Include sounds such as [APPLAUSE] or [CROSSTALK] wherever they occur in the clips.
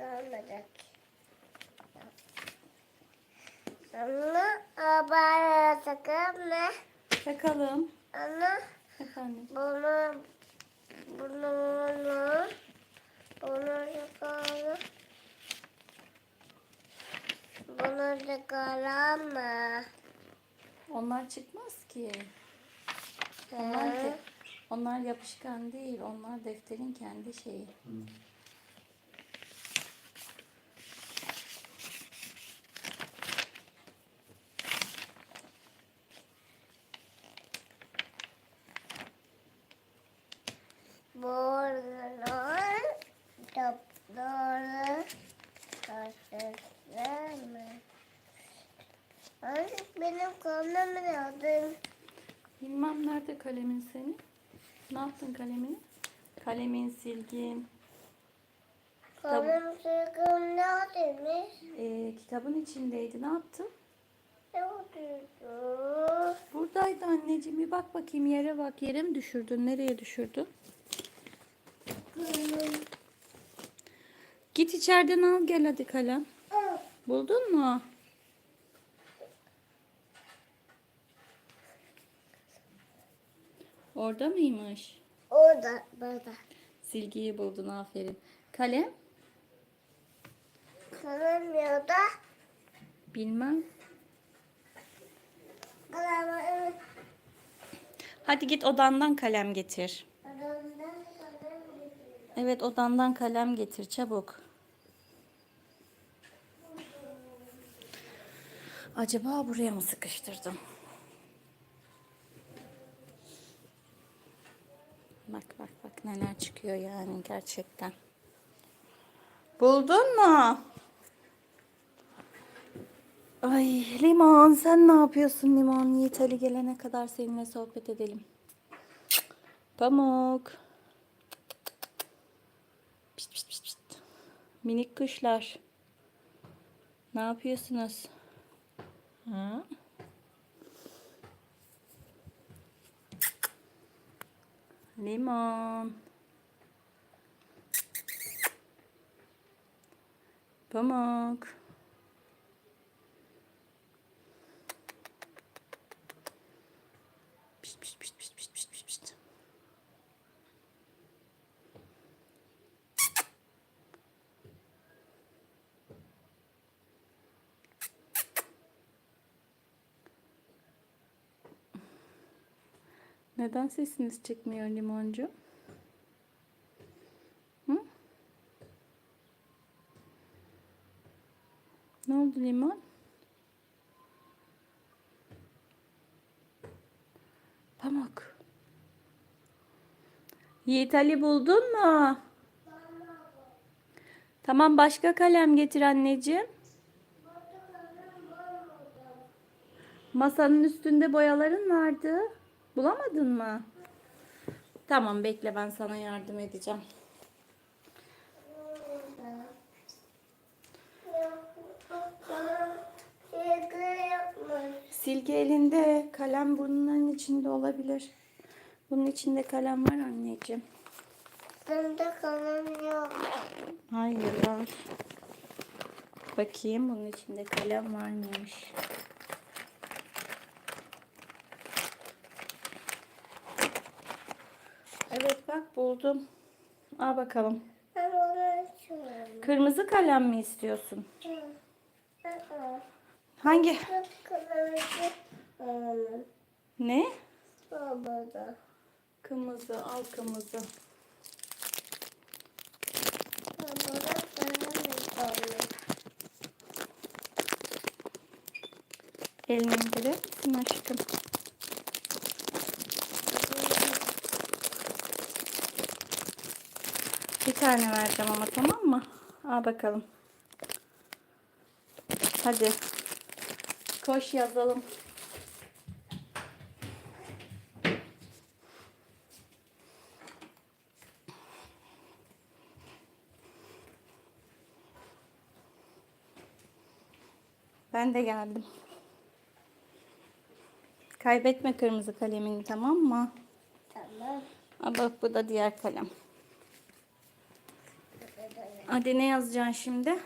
kalmayacak. Anne, abaya sakın ne? Takalım. Efendim. bunu, bunu, bunu, bunu çıkaralım. Bunu çıkaralım mı? Onlar çıkmaz ki. Onlar, ki, onlar yapışkan değil. Onlar defterin kendi şeyi. Buralar topları taşırlar Artık benim kalmam lazım. Bilmem nerede kalemin senin? Ne yaptın kalemini? Kalemin, silgin. Kalmam sıkım neredeymiş? Ee, kitabın içindeydi. Ne yaptın? Ne oldu? Buradaydı anneciğim. Bir bak bakayım yere bak. Yere mi düşürdün? Nereye düşürdün? Git içeriden al gel hadi kalem. Buldun mu? Orada mıymış? Orada, burada. Silgiyi buldun aferin. Kalem? Kalem ya da Bilmem. kalem Hadi git odandan kalem getir. adamdan kalem getiriyor. Evet odandan kalem getir çabuk. Acaba buraya mı sıkıştırdım? Bak bak bak neler çıkıyor yani gerçekten. Buldun mu? Ay Limon sen ne yapıyorsun Limon? Yiğit Ali gelene kadar seninle sohbet edelim. Pamuk. Pişt, pişt, pişt, pişt. Minik kuşlar. Ne yapıyorsunuz? Ha? Limon. Pamuk. Pişt, pişt, pişt, pişt, pişt, pişt, pişt, pişt. Neden sesiniz çıkmıyor limoncu? Hı? Ne oldu limon? Pamuk. Yiğit Ali buldun mu? Tamam başka kalem getir anneciğim. Masanın üstünde boyaların vardı. Bulamadın mı? Tamam bekle ben sana yardım edeceğim. Silgi elinde, kalem burnunun içinde olabilir. Bunun içinde kalem var anneciğim. Bende kalem yok. Hayır var. Bakayım bunun içinde kalem var mıymış? Evet bak buldum. Al bakalım. Ben onu açıyorum. Kırmızı kalem mi istiyorsun? Hangi? Alalım. Ne? Babada. Kırmızı al kırmızı. Elini indirir misin aşkım? Bir tane vereceğim ama tamam mı? Al bakalım. Hadi. Koş yazalım. Ben de geldim. Kaybetme kırmızı kalemini tamam mı? Tamam. Aa, bak bu da diğer kalem. Hadi ne yazacaksın şimdi?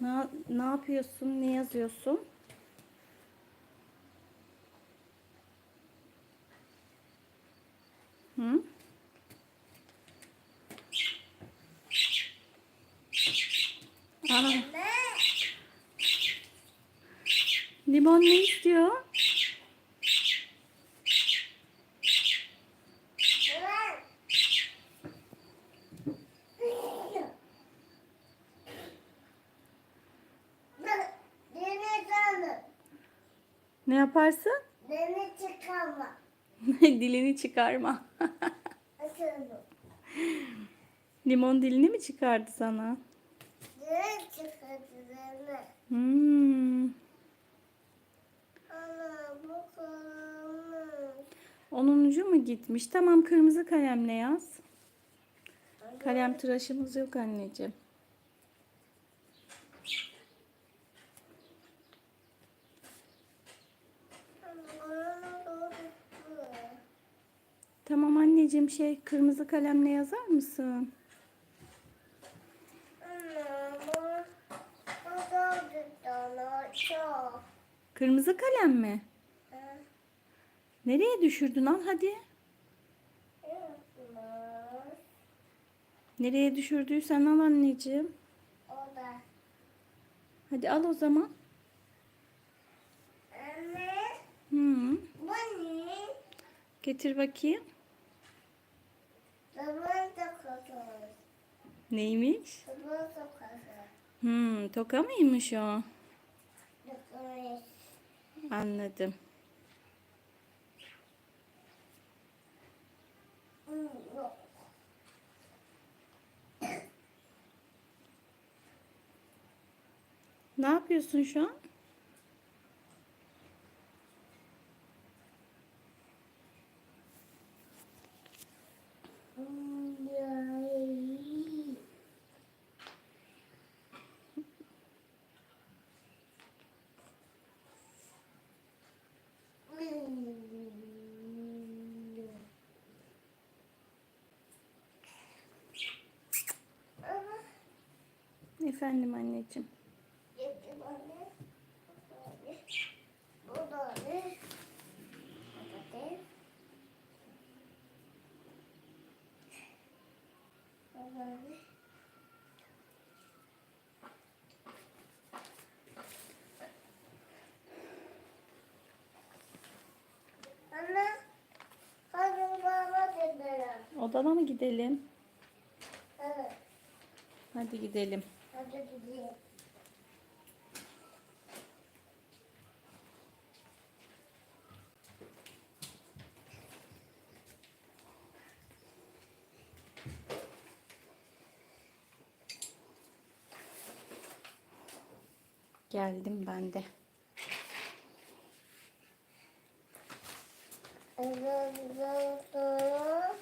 Ne, ne yapıyorsun? Ne yazıyorsun? Hı? Aa, Anne. limon ne istiyor? Evet. Deniz alın. Ne yaparsın? Deniz çıkarma. [LAUGHS] Dilini çıkarma. Limon dilini mi çıkardı sana? Deniz çıkardı deniz. Hmm. Ana bu mu gitmiş? Tamam kırmızı kalemle yaz. Kalem tıraşımız yok anneciğim. Ana doğru. Tamam anneciğim şey kırmızı kalemle yazar mısın? Kırmızı kalem mi? Nereye düşürdün al hadi. Nereye düşürdüysen al anneciğim. O da. Hadi al o zaman. Anne. Hmm. Bu ne? Getir bakayım. Neymiş? Hmm, toka mıymış o? Anladım. Ne yapıyorsun şu an? Hmm, yay. Hmm. Ama Efendim anneciğim. Yedi bana. Bu da ne? Patates. Bu da ne? Anne, hadi baba gidelim. Odana mı gidelim? Evet, Hadi gidelim. hadi gidelim. Geldim ben de. Ondan sonra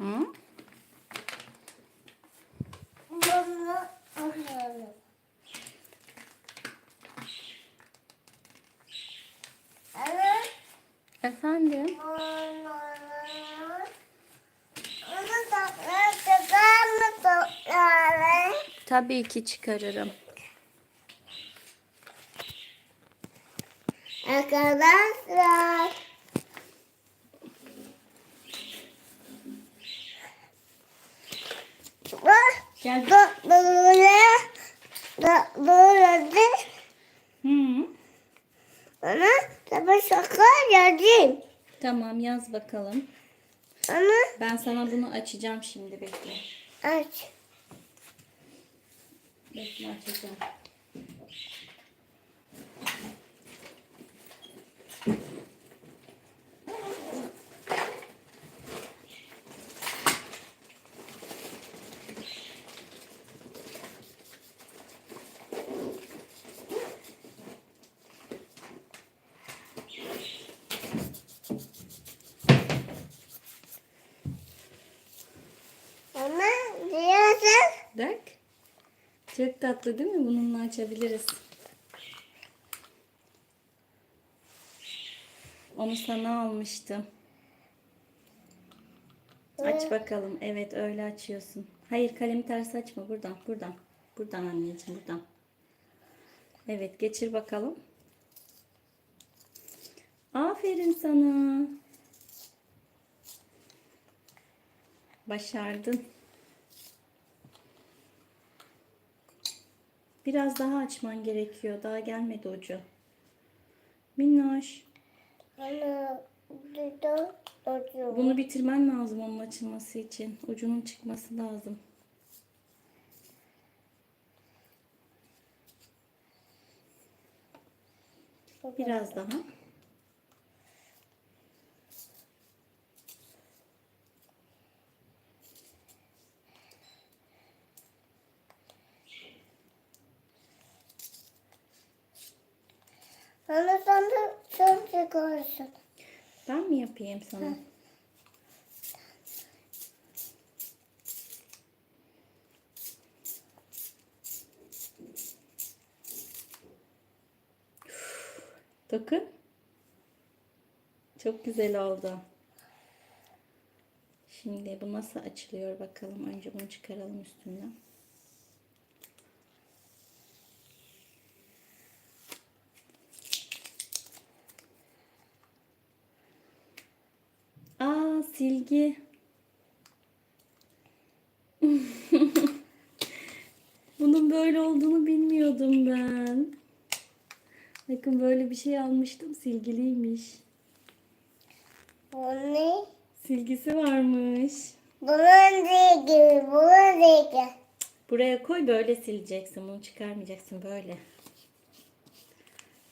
Hı? bunu alalım. Evet. Efendim? Onu da çıkar mı toplarım? Tabii ki çıkarırım. Arkadaşlar. Gel. Böyle. Böyle. Hı. Ana tabi şaka yazayım. Tamam yaz bakalım. Ana Ben sana bunu açacağım şimdi bekle. aç. Bekle açacağım. Tatlı değil mi? Bununla açabiliriz. Onu sana almıştım. Aç bakalım. Evet öyle açıyorsun. Hayır kalemi ters açma. Buradan. Buradan. Buradan anneciğim. Buradan. Evet geçir bakalım. Aferin sana. Başardın. Biraz daha açman gerekiyor. Daha gelmedi ucu. Minnoş. Bunu bitirmen lazım onun açılması için. Ucunun çıkması lazım. Biraz daha. Ana sen de sen çıkarsın. Ben mi yapayım sana? Dokun. Çok güzel oldu. Şimdi bu nasıl açılıyor bakalım. Önce bunu çıkaralım üstünden. Aa silgi. [LAUGHS] Bunun böyle olduğunu bilmiyordum ben. Bakın böyle bir şey almıştım. Silgiliymiş. Bu ne? Silgisi varmış. Bunun gibi, bunun gibi. Buraya koy böyle sileceksin. Bunu çıkarmayacaksın böyle.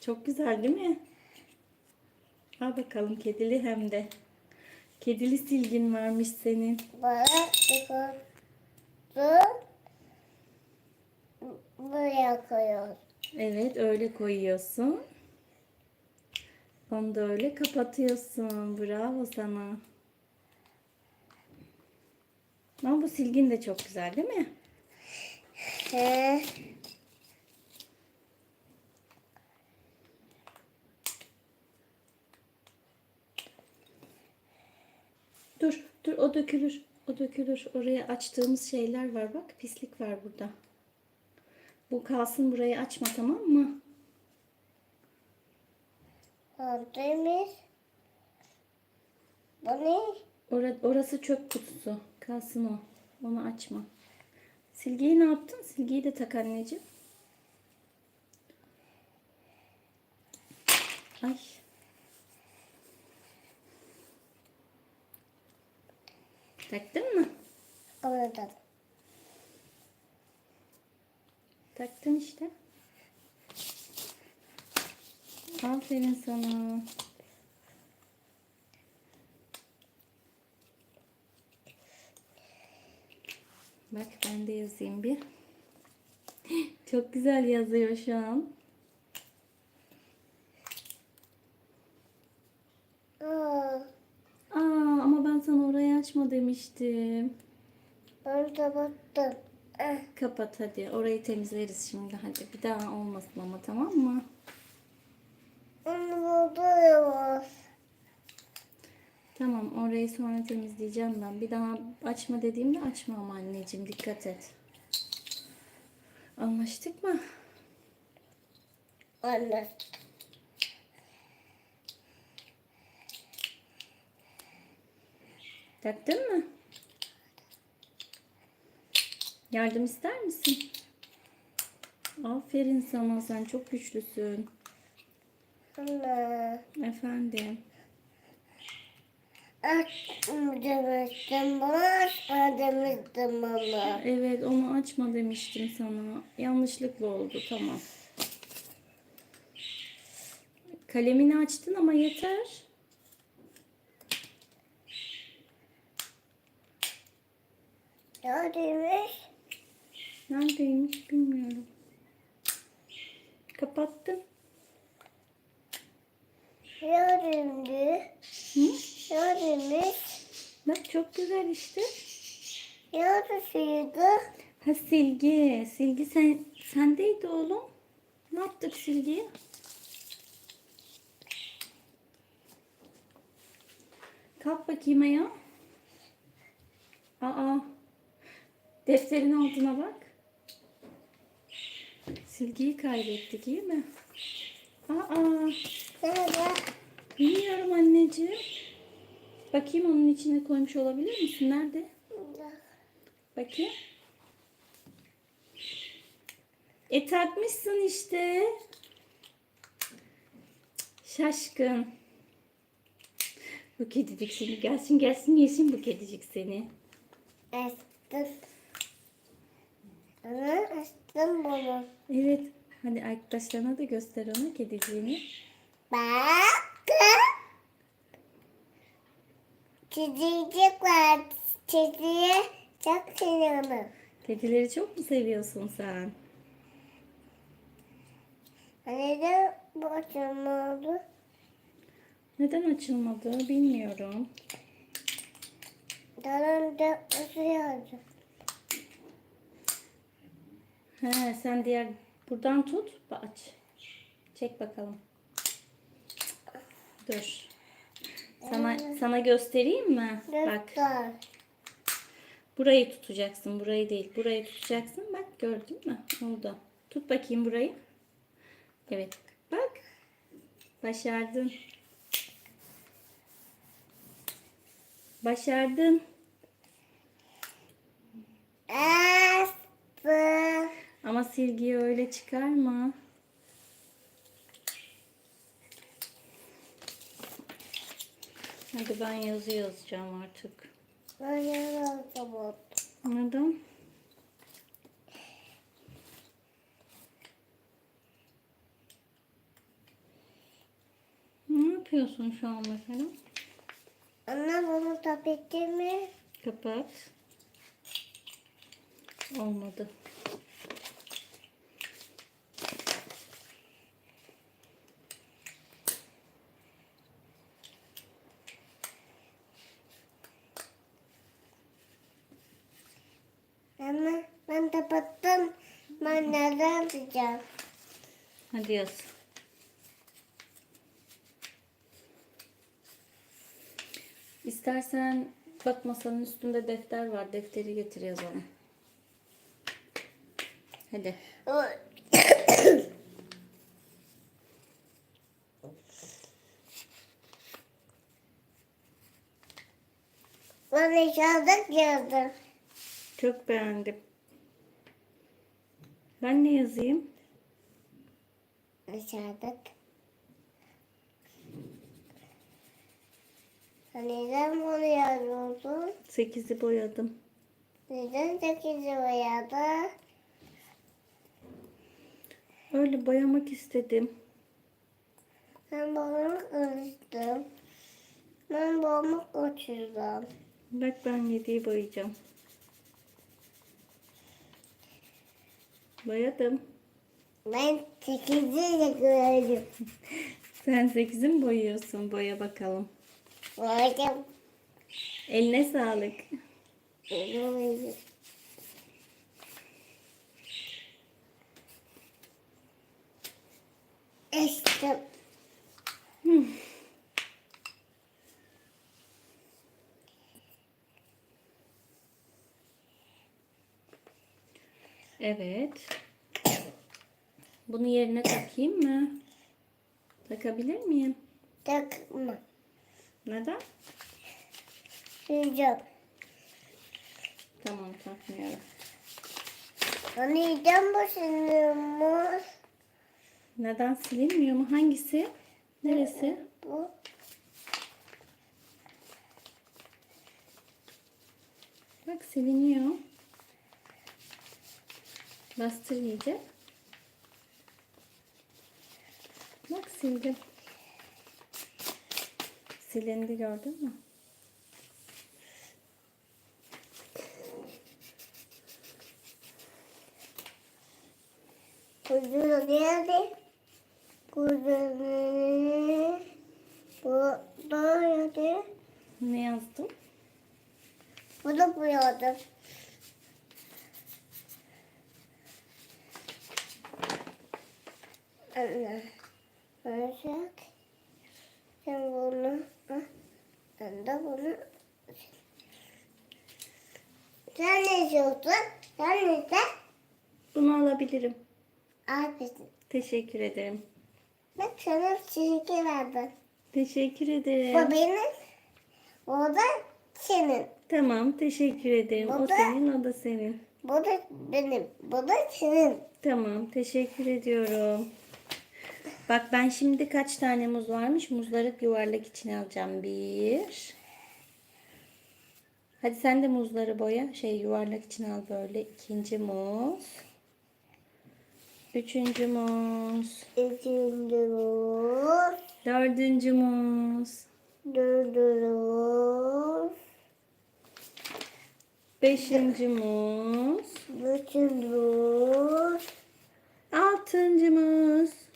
Çok güzel değil mi? Al bakalım kedili hem de. Kedili silgin varmış senin. Buraya koyuyoruz. Evet öyle koyuyorsun. Onu da öyle kapatıyorsun. Bravo sana. Ama bu silgin de çok güzel değil mi? He. Dur, dur o dökülür. O dökülür. Oraya açtığımız şeyler var bak. Pislik var burada. Bu kalsın burayı açma tamam mı? Aldığımız. Bu ne? Ora- orası çöp kutusu. Kalsın o. Onu açma. Silgiyi ne yaptın? Silgiyi de tak anneciğim. Ay. Taktın mı? Anladım. Taktın işte. Aferin sana. Bak ben de yazayım bir. [GASPS] Çok güzel yazıyor şu an. Aa, Aa ama ben sana orayı açma demiştim. ben de baktım. Ah, Kapat hadi. Orayı temizleriz şimdi hadi. Bir daha olmasın ama tamam mı? Buluyoruz. Tamam orayı sonra temizleyeceğim ben. Bir daha açma dediğimde açma ama anneciğim dikkat et. Anlaştık mı? Anne. Taktın mı? Yardım ister misin? Aferin sana sen çok güçlüsün. Anne. Efendim. Açma demiştim bana, açma demiştim bana. Evet onu açma demiştim sana. Yanlışlıkla oldu tamam. Kalemini açtın ama yeter. Ya demiş. Neredeymiş bilmiyorum. Kapattım. Ya demiş. Hı? Ya demiş. Bak çok güzel işte. Da şeydi. Ha silgi. Silgi sen sendeydi oğlum. Ne yaptık silgiye? Kalk bakayım ayağa. Aa. Defterin altına bak. Silgiyi kaybettik iyi mi? Aa. Nerede? Bilmiyorum anneciğim. Bakayım onun içine koymuş olabilir misin? Nerede? Bakayım. E takmışsın işte. Şaşkın. Bu kedicik seni gelsin gelsin yesin bu kedicik seni. Açtım. Ana açtım bunu. Evet. Hadi arkadaşlarına da göster ona kediciğini. Bak. Çizecek var. Çiziye çok seviyorum. Kedileri çok mu seviyorsun sen? Neden bu açılma oldu? Neden açılmadı bilmiyorum. Dalında ısıyordu. He, sen diğer buradan tut, aç. Çek bakalım. Dur. Sana sana göstereyim mi? Bak. Burayı tutacaksın, burayı değil. Burayı tutacaksın. Bak gördün mü? Oldu. Tut bakayım burayı. Evet. Bak. Başardın. Başardın. Ama silgiyi öyle çıkarma. Hadi ben yazı yazacağım artık. Böyle oldu. Neden? Ne yapıyorsun şu an mesela? Anne bunu tapetti mi? Kapat. Olmadı. Ama ben kapattım. Ben nereden yapacağım? Hadi yaz. İstersen bak masanın üstünde defter var. Defteri getir yazalım. Hadi. Ben aşağıda yazdım. Çok beğendim. Ben ne yazayım? Aşağıda. Neden bunu yazıyorsun? Sekizi boyadım. Neden sekizi boyadı? Öyle boyamak istedim. Ben bunu kırıştım. Ben bunu uçurdum. Bak ben yediği boyayacağım. Boyadım. Ben sekizi de gördüm. [LAUGHS] Sen sekizi mi boyuyorsun? Boya bakalım. Boyadım. Eline sağlık. Boyadım. İşte Evet. Bunu yerine takayım mı? Takabilir miyim? takma. Neden? Sıcak. Tamam takmıyorum. Neden basılıyormuş? Neden silinmiyor mu? Hangisi? Neresi? Bu. Bak siliniyor. Bastır iyice. Bak sildim. Silindi gördün mü? Kuzunu nerede? Kuzunu. Bu nerede? Ne yazdım? Bu da bu. Bacak. Sen bunu. Ben de bunu... Sen ne istiyorsun? Sen ne istiyorsun? Bunu alabilirim. Aferin. Teşekkür ederim. Bak sana çizgi verdim. Teşekkür Bu ederim. benim. O da senin. Tamam, teşekkür ederim. O Bu da- senin, o da senin. Bu da benim. Bu da senin. Tamam, teşekkür ediyorum. Bak ben şimdi kaç tane muz varmış? Muzları yuvarlak içine alacağım. Bir. Hadi sen de muzları boya. Şey yuvarlak içine al böyle. İkinci muz. Üçüncü muz. Üçüncü muz. Dördüncü muz. Dördüncü muz. Beşinci muz. Üçüncü muz. Altıncı muz.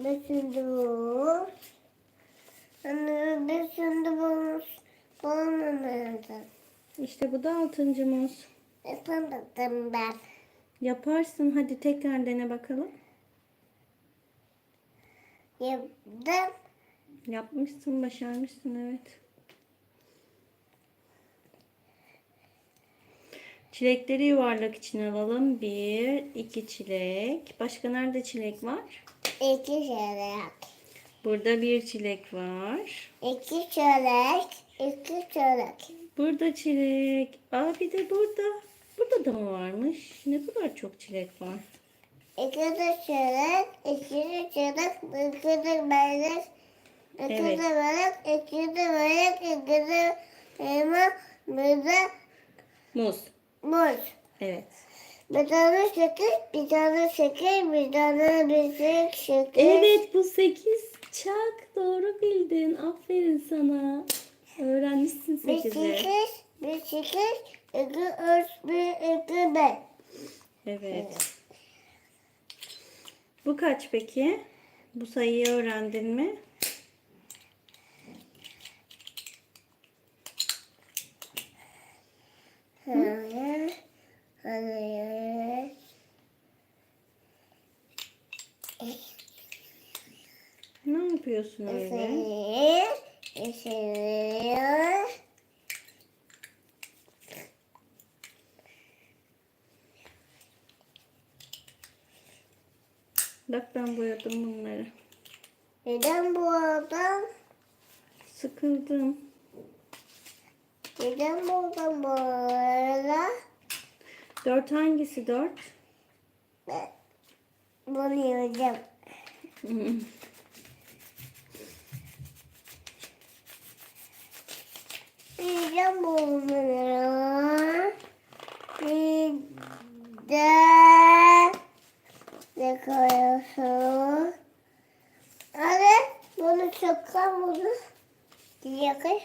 Muz. Anne muz. Bana nerede? İşte bu da altıncı muz. Yapamadım ben. Yaparsın. Hadi tekrar dene bakalım. Yaptım. Yapmışsın, başarmışsın evet. Çilekleri yuvarlak içine alalım. Bir, iki çilek. Başka nerede çilek var? İki çörek. Burada bir çilek var. İki çörek. İki çörek. Burada çilek. Aa bir de burada. Burada da mı varmış? Ne kadar çok çilek var. İki de çörek. İki de çörek. İki de börek. İki Evet. de börek. İki de börek. İki de elma. Bir de Muz. muz. Evet. Bir tane şeker. Bir tane şeker. Bir tane bir şeker. Evet bu sekiz. Çak doğru bildin. Aferin sana. Öğrenmişsin Bir sekizi. şeker. Bir şeker. İki üç. Bir iki beş. Evet. Bu kaç peki? Bu sayıyı öğrendin mi? Hayır. Hayır. Ne yapıyorsun öyle? Hayır. Bak ben boyadım bunları. Neden bu adam? Sıkıldım. Neden bu adam bu arada? Dört hangisi dört? Bunu yiyeceğim. Yiyeceğim bunları. Bir de ne koyuyorsun? Hadi bunu çıkar bunu. Yakın.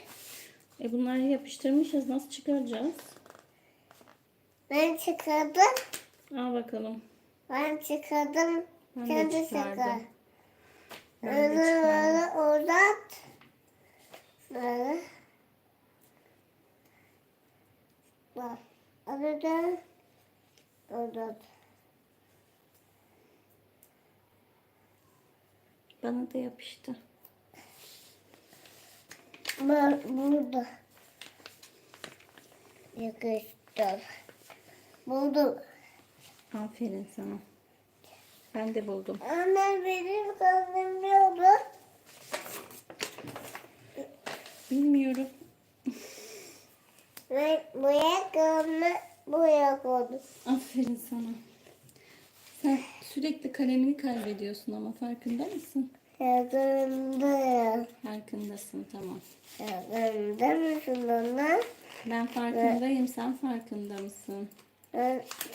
E bunları yapıştırmışız. Nasıl çıkaracağız? Ben çıkardım. Al bakalım. Ben çıkardım. Ben Kendi çıkar. Ben de Onu çıkardım. böyle. Bak. Da uzat. Bana da yapıştı. Bak burada. Yakıştır. Buldum. Aferin sana. Ben de buldum. Anne benim kalbim ne oldu? Bilmiyorum. Ben buraya kalma buraya koydum. Aferin sana. Sen sürekli kalemini kaybediyorsun ama farkında mısın? Yakında. Farkındasın tamam. Yakında mısın ona? Ben farkındayım. Sen farkında mısın?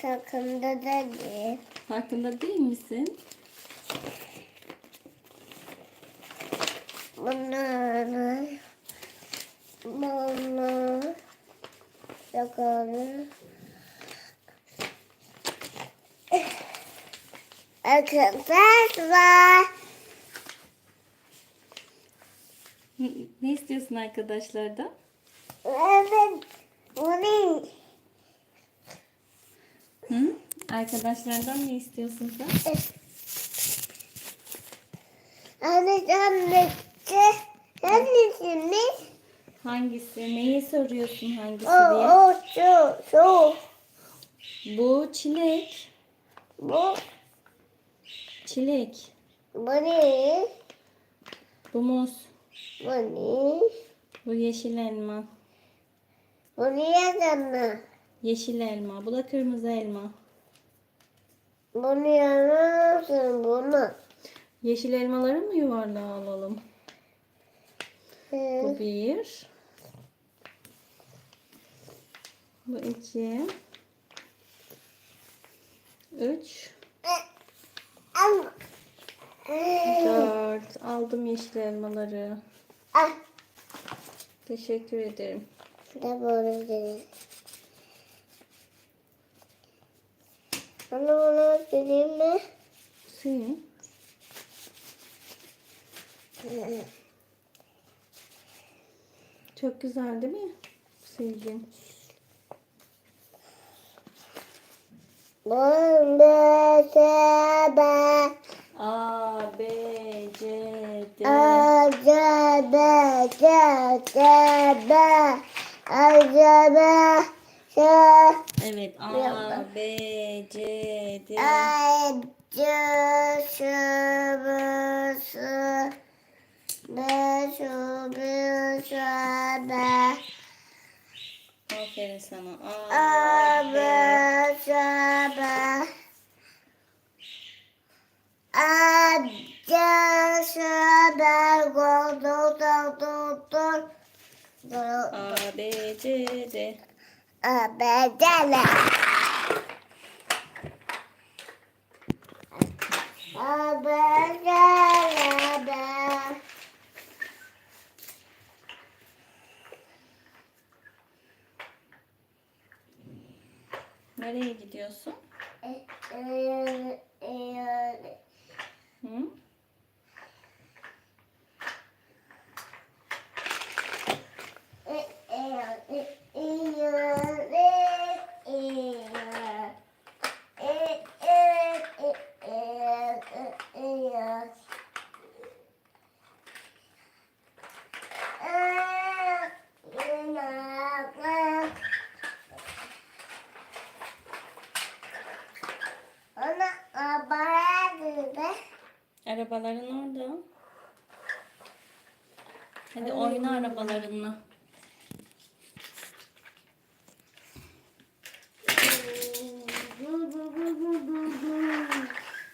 Takımda da değil. Farkında değil misin? Bunları. Bunu. Yakalım. Arkadaşlar. Ne- Ne istiyorsun arkadaşlardan? Evet. Bunu. Arkadaşlardan ne istiyorsun sen? Anne anne. Hangisiniz? Hangisi? Neyi soruyorsun hangisi O, diye? o, şu, şu. Bu çilek. Bu, Çilek. bu ne? Bu muz. Bu ne? Bu yeşil elma. Bu ne yazanı? Yeşil elma. Bu da kırmızı elma. Bu ne yazanı? Bunu. Yeşil elmaları mı yuvarlağa alalım? Bu Hı. bir. Bu iki. Üç. Dört. Aldım yeşil elmaları. Al. Teşekkür ederim. Da böyle dedi. Bana söyleyeyim mi? Sil. Çok güzel değil mi? Silgin. Bomba sabah. A, B, C, D. Acaba acaba acaba sa Evet. A, Yapma. B, C, D. acaba Beşubişabe Aferin sana. A, B. Abeşabe Acaşabe Godu du du du A, B, C, D. Abedele Nereye gidiyorsun? e, Hı? Arabaların orada. Hadi oyna arabalarınla.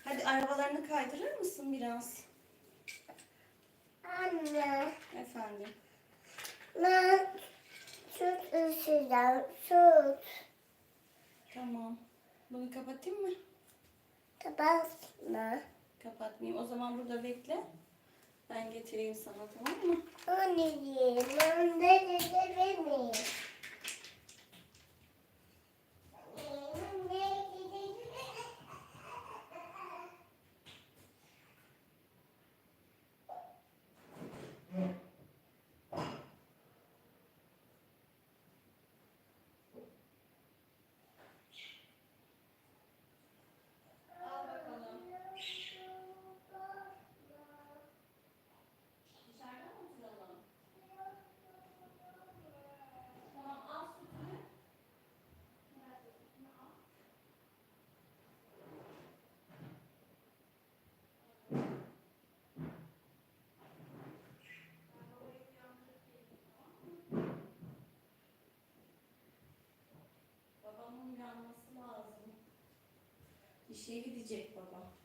Hadi arabalarını kaydırır mısın biraz? Anne, Efendim. ben süt süt. Tamam. Bunu kapatayım mı? Kapatma. Kapatmayayım. O zaman burada bekle. Ben getireyim sana tamam mı? Anneciğim, ben de gidebilir Al bakalım. Dışarıda mı oturalım? Tamam al sütünü. Nerede sütünü al. Babamın uyanması lazım. İşe gidecek baba.